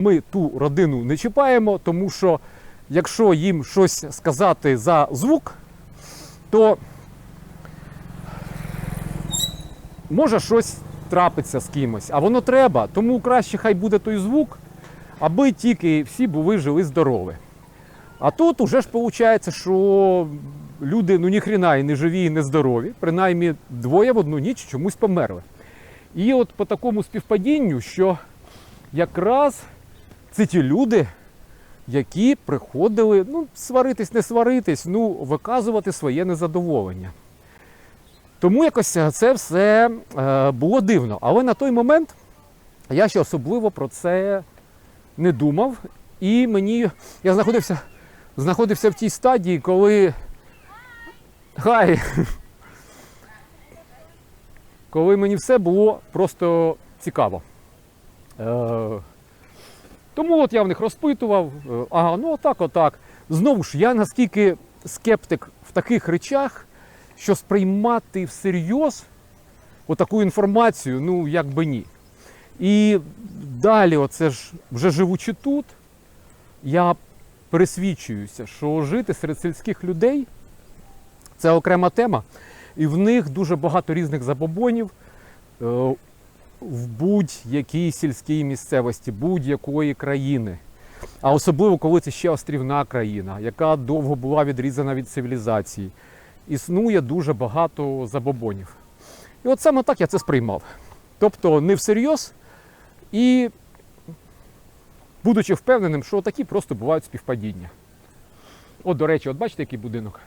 Ми ту родину не чіпаємо, тому що якщо їм щось сказати за звук, то може щось трапиться з кимось, а воно треба, тому краще хай буде той звук, аби тільки всі були живі здорові. А тут уже ж виходить, що люди ну ніхрена і не живі, і не здорові, принаймні двоє в одну ніч чомусь померли. І от по такому співпадінню, що якраз це ті люди, які приходили, ну, сваритись, не сваритись, ну, виказувати своє незадоволення. Тому якось це все е, було дивно. Але на той момент я ще особливо про це не думав. І мені я знаходився, знаходився в тій стадії, коли. Хай! Коли мені все було просто цікаво. Е, тому от я в них розпитував, е, ага, ну отак, отак. Знову ж, я наскільки скептик в таких речах, що сприймати всерйоз отаку інформацію, ну як би ні. І далі, оце ж вже живучи тут, я пересвідчуюся, що жити серед сільських людей це окрема тема, і в них дуже багато різних забобонів. В будь-якій сільській місцевості будь-якої країни. А особливо, коли це ще острівна країна, яка довго була відрізана від цивілізації. Існує дуже багато забобонів. І от саме так я це сприймав. Тобто не всерйоз і будучи впевненим, що такі просто бувають співпадіння. От, до речі, от бачите, який будинок?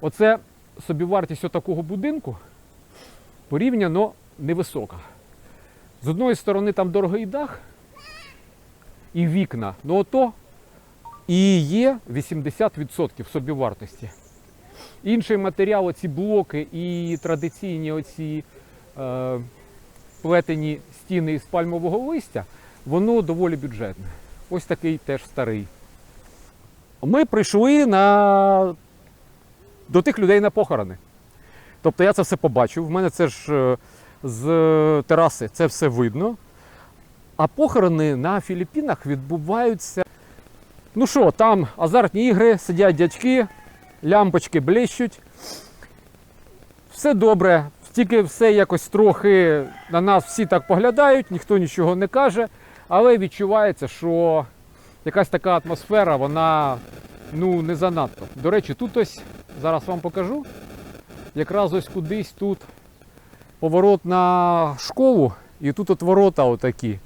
Оце собівартість такого будинку порівняно невисока. З одної сторони там дорогий дах і вікна, ну ото і є 80% собівартості. Інший матеріал, оці блоки і традиційні оці е, плетені стіни із пальмового листя, воно доволі бюджетне. Ось такий теж старий. Ми прийшли на... до тих людей на похорони. Тобто я це все побачив. В мене це ж е, з тераси це все видно. А похорони на Філіппінах відбуваються. Ну що, там азартні ігри, сидять дядьки, лямпочки блищуть. Все добре, тільки все якось трохи на нас всі так поглядають, ніхто нічого не каже, але відчувається, що якась така атмосфера, вона ну, не занадто. До речі, тут ось зараз вам покажу. Якраз ось кудись тут поворот на школу, і тут от ворота отакі.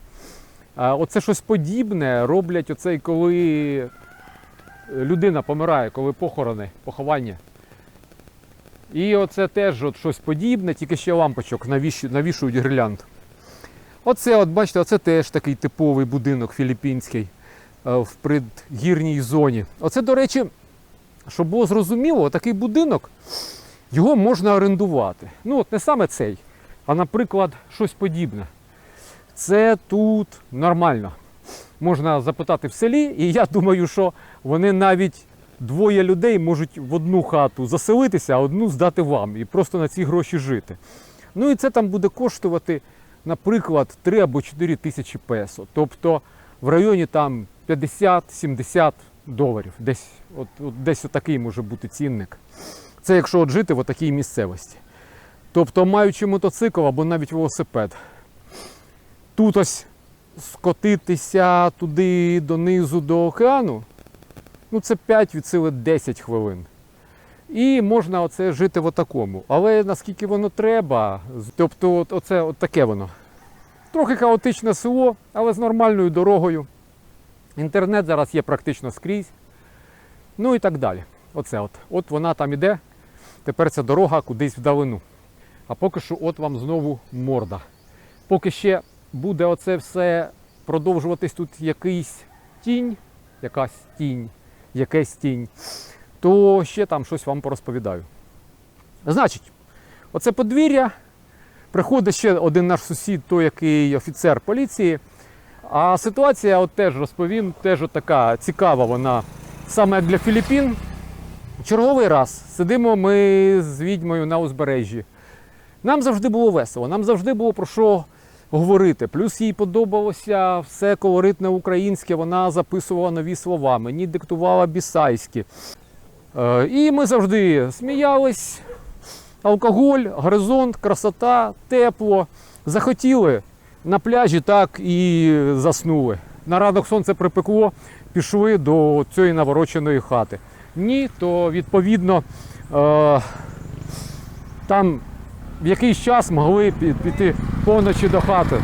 Оце щось подібне роблять оцей, коли людина помирає, коли похорони, поховання. І оце теж от щось подібне, тільки ще лампочок навішують гірлянд. Оце, от бачите, оце теж такий типовий будинок філіппінський е, в предгірній зоні. Оце, до речі, щоб було зрозуміло, такий будинок його можна орендувати. Ну, от не саме цей, а, наприклад, щось подібне. Це тут нормально. Можна запитати в селі, і я думаю, що вони навіть двоє людей можуть в одну хату заселитися, а одну здати вам і просто на ці гроші жити. Ну і це там буде коштувати, наприклад, 3 або 4 тисячі песо. Тобто в районі там 50-70 доларів. Десь, от, от, десь отакий може бути цінник. Це якщо от жити в такій місцевості. Тобто, маючи мотоцикл або навіть велосипед, тут ось скотитися туди донизу до океану, ну це 5 від сили 10 хвилин. І можна оце жити в отакому. Але наскільки воно треба, тобто от, оце от таке воно. Трохи хаотичне село, але з нормальною дорогою. Інтернет зараз є практично скрізь. Ну і так далі. Оце от. От вона там іде. Тепер ця дорога кудись вдалину. А поки що от вам знову морда. Поки ще буде оце все продовжуватись тут якийсь тінь, якась тінь, якась тінь, то ще там щось вам порозповідаю. Значить, оце подвір'я. Приходить ще один наш сусід, той, який офіцер поліції. А ситуація от теж розповім, теж така цікава вона саме як для Філіппін. Черговий раз сидимо ми з відьмою на узбережжі. Нам завжди було весело, нам завжди було про що говорити. Плюс їй подобалося все колоритне українське, вона записувала нові слова, мені диктувала бісайські. Е, І ми завжди сміялись. Алкоголь, горизонт, красота, тепло. Захотіли на пляжі, так і заснули. На ранок сонце припекло, пішли до цієї навороченої хати. Ні, то відповідно е, там в якийсь час могли піти повночі до хати.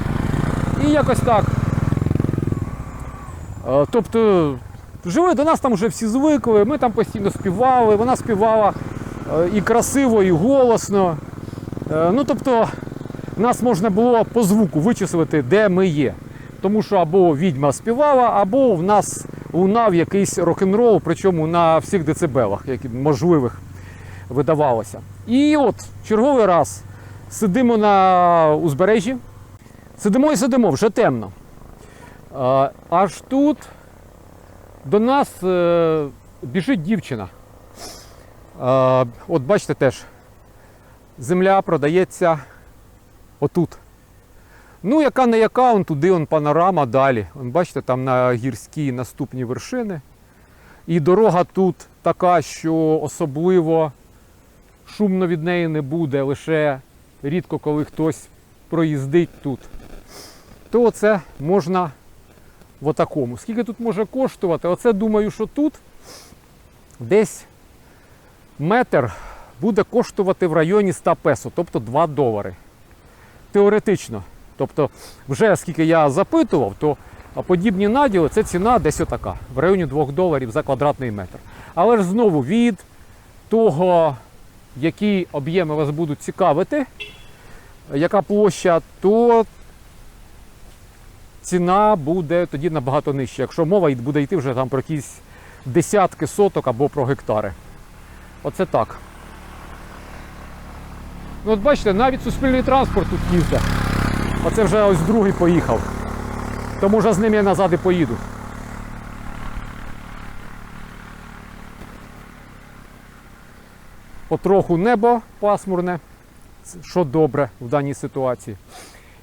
І якось так. Е, Тобто жили до нас там вже всі звикли, ми там постійно співали, вона співала е, і красиво, і голосно. Ну, тобто, нас можна було по звуку вичислити, де ми є. Тому що або відьма співала, або в нас лунав якийсь рок-н-рол, причому на всіх децибелах, які можливих видавалося. І от черговий раз сидимо на узбережжі, сидимо і сидимо, вже темно. Аж тут до нас е, біжить дівчина. От бачите теж, земля продається отут. Ну, яка не яка, он туди он панорама далі. Он, бачите, там на гірські наступні вершини. І дорога тут така, що особливо шумно від неї не буде, лише рідко коли хтось проїздить тут. То це можна в отакому. Скільки тут може коштувати? Оце думаю, що тут десь метр буде коштувати в районі 100 песо, тобто 2 долари. Теоретично. Тобто, вже скільки я запитував, то подібні наділи це ціна десь отака, в районі 2 доларів за квадратний метр. Але ж знову від того, які об'єми вас будуть цікавити, яка площа, то ціна буде тоді набагато нижча. Якщо мова буде йти вже там про якісь десятки соток або про гектари. Оце так. Ну, от бачите, навіть суспільний транспорт тут їздить. Оце вже ось другий поїхав. То може з ним я назад і поїду. Потроху небо пасмурне, що добре в даній ситуації.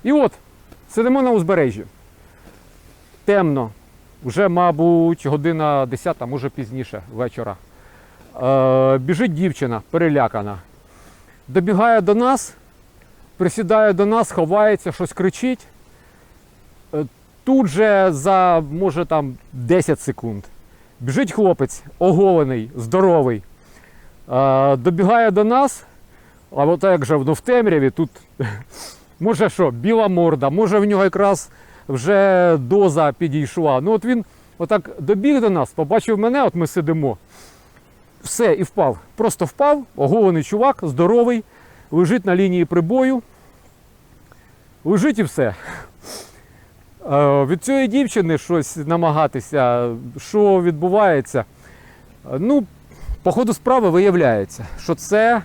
І от, сидимо на узбережжі. Темно. Вже, мабуть, година 10, може пізніше вечора. Е, біжить дівчина, перелякана. Добігає до нас, присідає до нас, ховається, щось кричить. Е, Тут же за може там 10 секунд. Біжить хлопець, оголений, здоровий. Е, Добігає до нас, а от як же ну, в темряві тут може що, біла морда, може в нього якраз вже доза підійшла. Ну от він отак добіг до нас, побачив мене, от ми сидимо. Все, і впав. Просто впав, оголений чувак, здоровий, лежить на лінії прибою. Лежить і все. Е, Від цієї дівчини щось намагатися, що відбувається. Ну, по ходу справи виявляється, що це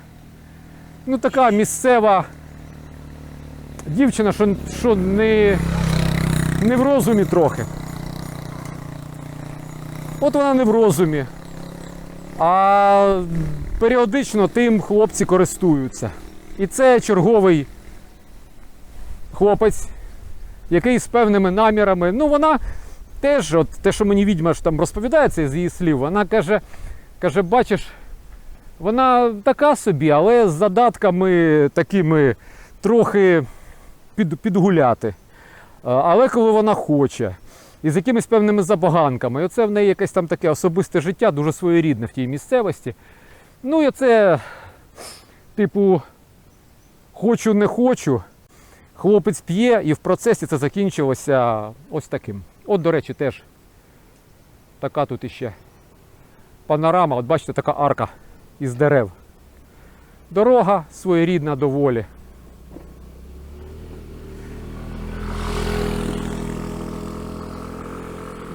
ну, така місцева дівчина, що, що не, не в розумі трохи. От вона не в розумі. А періодично тим хлопці користуються. І це черговий хлопець, який з певними намірами. Ну, вона теж, от те, що мені відьма ж там розповідається з її слів, вона каже, каже, бачиш, вона така собі, але з задатками такими трохи під, підгуляти. Але коли вона хоче, і з якимись певними забаганками. І оце в неї якесь там таке особисте життя, дуже своєрідне в тій місцевості. Ну і це, типу, хочу, не хочу. Хлопець п'є, і в процесі це закінчилося ось таким. От, до речі, теж така тут іще панорама. От бачите, така арка із дерев. Дорога своєрідна доволі.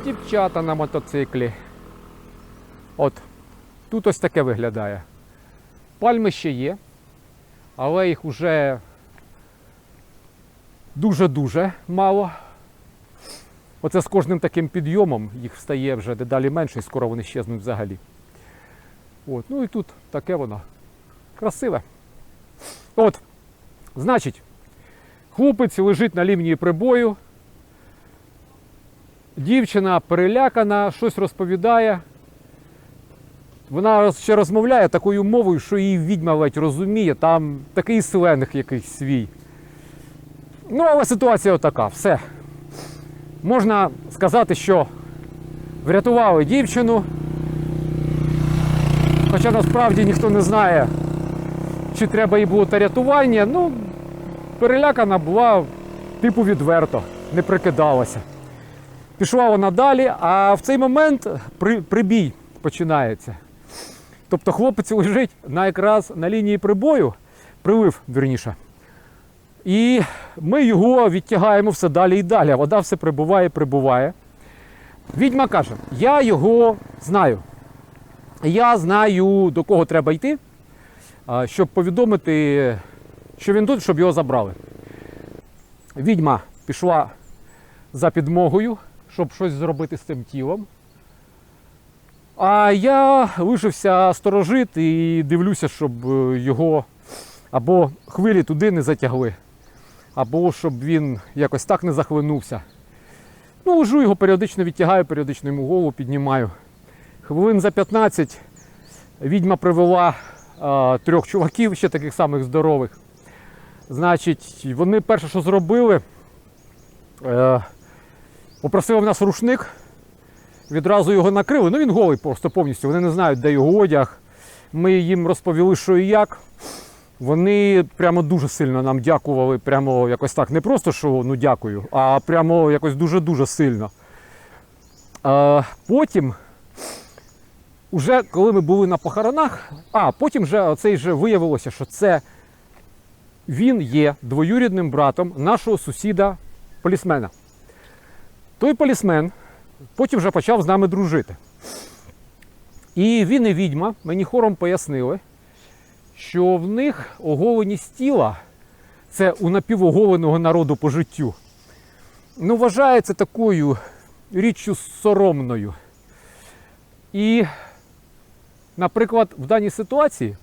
Дівчата на мотоциклі. От тут ось таке виглядає. Пальми ще є, але їх вже дуже-дуже мало. Оце з кожним таким підйомом їх стає вже дедалі менше і скоро вони щезнуть взагалі. От, ну і тут таке воно красиве. От, значить, Хлопець лежить на лінії прибою. Дівчина перелякана, щось розповідає. Вона ще розмовляє такою мовою, що її відьма ледь розуміє, там такий сленг якийсь свій. Ну, але ситуація така, все. Можна сказати, що врятували дівчину. Хоча насправді ніхто не знає, чи треба їй було та рятування. Ну, перелякана була, типу, відверто, не прикидалася. Пішла вона далі, а в цей момент при, прибій починається. Тобто хлопець лежить на якраз на лінії прибою, прилив вірніше. І ми його відтягаємо все далі і далі. Вода все прибуває, прибуває. Відьма каже: я його знаю. Я знаю, до кого треба йти, щоб повідомити, що він тут, щоб його забрали. Відьма пішла за підмогою, щоб щось зробити з цим тілом. А я лишився сторожити і дивлюся, щоб е, його або хвилі туди не затягли, або щоб він якось так не захлинувся. Ну, лежу його періодично відтягаю, періодично йому голову піднімаю. Хвилин за 15 відьма привела а, трьох чуваків, ще таких самих здорових. Значить, вони перше, що зробили, е, попросили в нас рушник, відразу його накрили. Ну він голий просто повністю. Вони не знають, де його одяг. Ми їм розповіли, що і як. Вони прямо дуже сильно нам дякували, прямо якось так. Не просто що ну дякую, а прямо якось дуже-дуже сильно. Е, потім, уже коли ми були на похоронах, а потім вже оцей же виявилося, що це він є двоюрідним братом нашого сусіда полісмена. Той полісмен потім вже почав з нами дружити. І він і відьма мені хором пояснили, що в них оголеність тіла це у напівоголеного народу по життю. Ну, вважається такою річчю соромною. І, наприклад, в даній ситуації,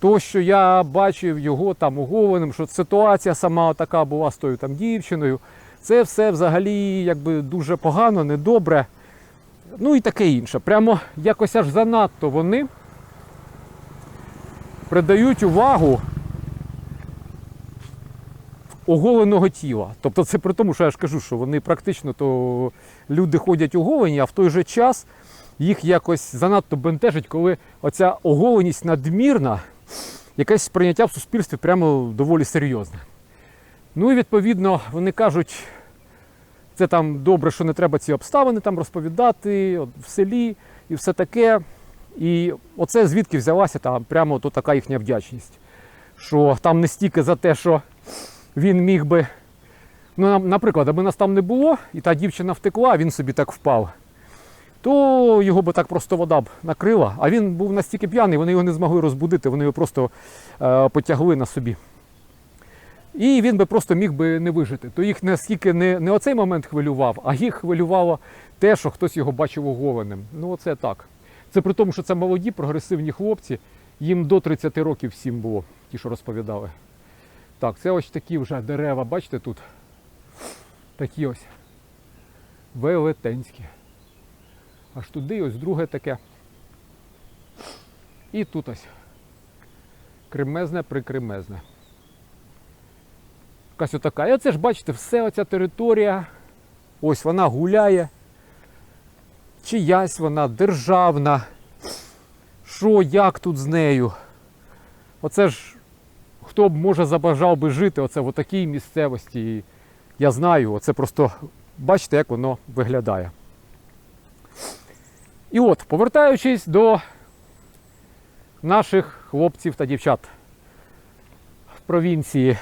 то, що я бачив його там оголеним, що ситуація сама така була з тою там дівчиною, це все взагалі якби дуже погано, недобре. Ну і таке інше. Прямо якось аж занадто вони придають увагу оголеного тіла. Тобто це при тому, що я ж кажу, що вони практично то люди ходять оголені, а в той же час їх якось занадто бентежить, коли оця оголеність надмірна, якесь сприйняття в суспільстві прямо доволі серйозне. Ну і відповідно вони кажуть, це там добре, що не треба ці обставини там розповідати от, в селі і все таке. І оце звідки взялася там прямо то така їхня вдячність. Що там не стільки за те, що він міг би. Ну, наприклад, аби нас там не було, і та дівчина втекла, він собі так впав, то його би так просто вода б накрила. А він був настільки п'яний, вони його не змогли розбудити, вони його просто е, потягли на собі. І він би просто міг би не вижити. То їх настільки не, не оцей момент хвилював, а їх хвилювало те, що хтось його бачив оголеним. Ну, оце так. Це при тому, що це молоді, прогресивні хлопці, їм до 30 років всім було, ті, що розповідали. Так, це ось такі вже дерева, бачите тут? Такі ось. Велетенські. Аж туди ось друге таке. І тут ось. Кремезне прикремезне. Якась отака. І оце ж бачите, все оця територія. Ось вона гуляє. Чиясь вона державна. Що, як тут з нею? Оце ж хто б може забажав би жити оце в такій місцевості. І Я знаю, оце просто бачите, як воно виглядає. І от, повертаючись до наших хлопців та дівчат в провінції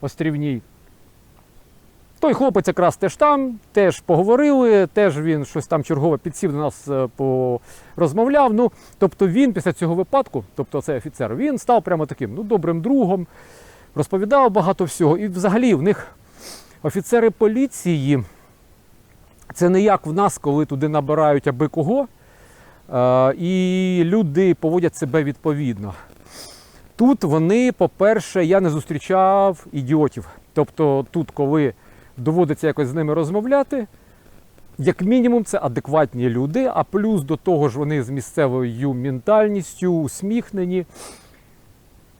Острівній. Той хлопець якраз теж там, теж поговорили, теж він щось там чергове підсів до нас е, порозмовляв. Ну, тобто він після цього випадку, тобто цей офіцер, він став прямо таким ну, добрим другом, розповідав багато всього. І взагалі в них офіцери поліції, це не як в нас, коли туди набирають аби кого, е, і люди поводять себе відповідно. Тут вони, по-перше, я не зустрічав ідіотів. Тобто, тут, коли доводиться якось з ними розмовляти, як мінімум, це адекватні люди, а плюс до того ж вони з місцевою ментальністю, усміхнені.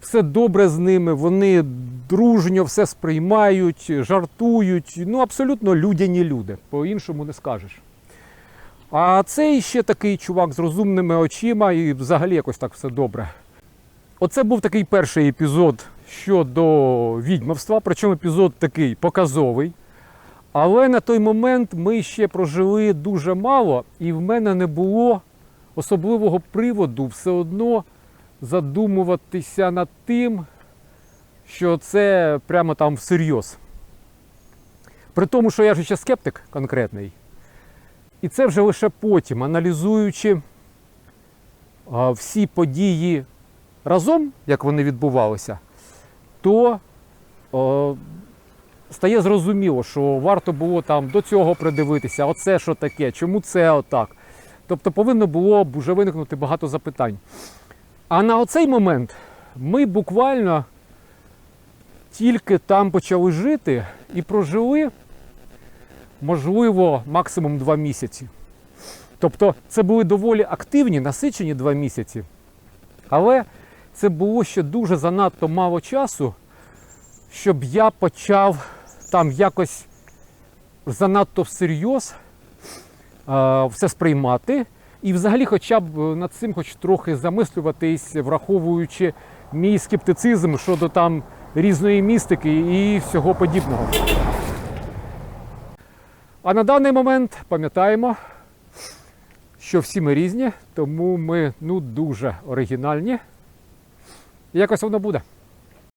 Все добре з ними, вони дружньо все сприймають, жартують. Ну, абсолютно людяні люди, по-іншому не скажеш. А цей ще такий чувак з розумними очима і взагалі якось так все добре. Оце був такий перший епізод щодо відьмавства, причому епізод такий показовий. Але на той момент ми ще прожили дуже мало, і в мене не було особливого приводу все одно задумуватися над тим, що це прямо там всерйоз. При тому, що я ж ще скептик конкретний. І це вже лише потім, аналізуючи всі події разом, як вони відбувалися, то о, стає зрозуміло, що варто було там до цього придивитися, оце що таке, чому це отак. Тобто повинно було б вже виникнути багато запитань. А на оцей момент ми буквально тільки там почали жити і прожили, можливо, максимум два місяці. Тобто це були доволі активні, насичені два місяці. Але це було ще дуже занадто мало часу, щоб я почав там якось занадто всерйоз е, все сприймати. І взагалі хоча б над цим хоч трохи замислюватись, враховуючи мій скептицизм щодо там різної містики і всього подібного. А на даний момент пам'ятаємо, що всі ми різні, тому ми ну, дуже оригінальні. Якось воно буде.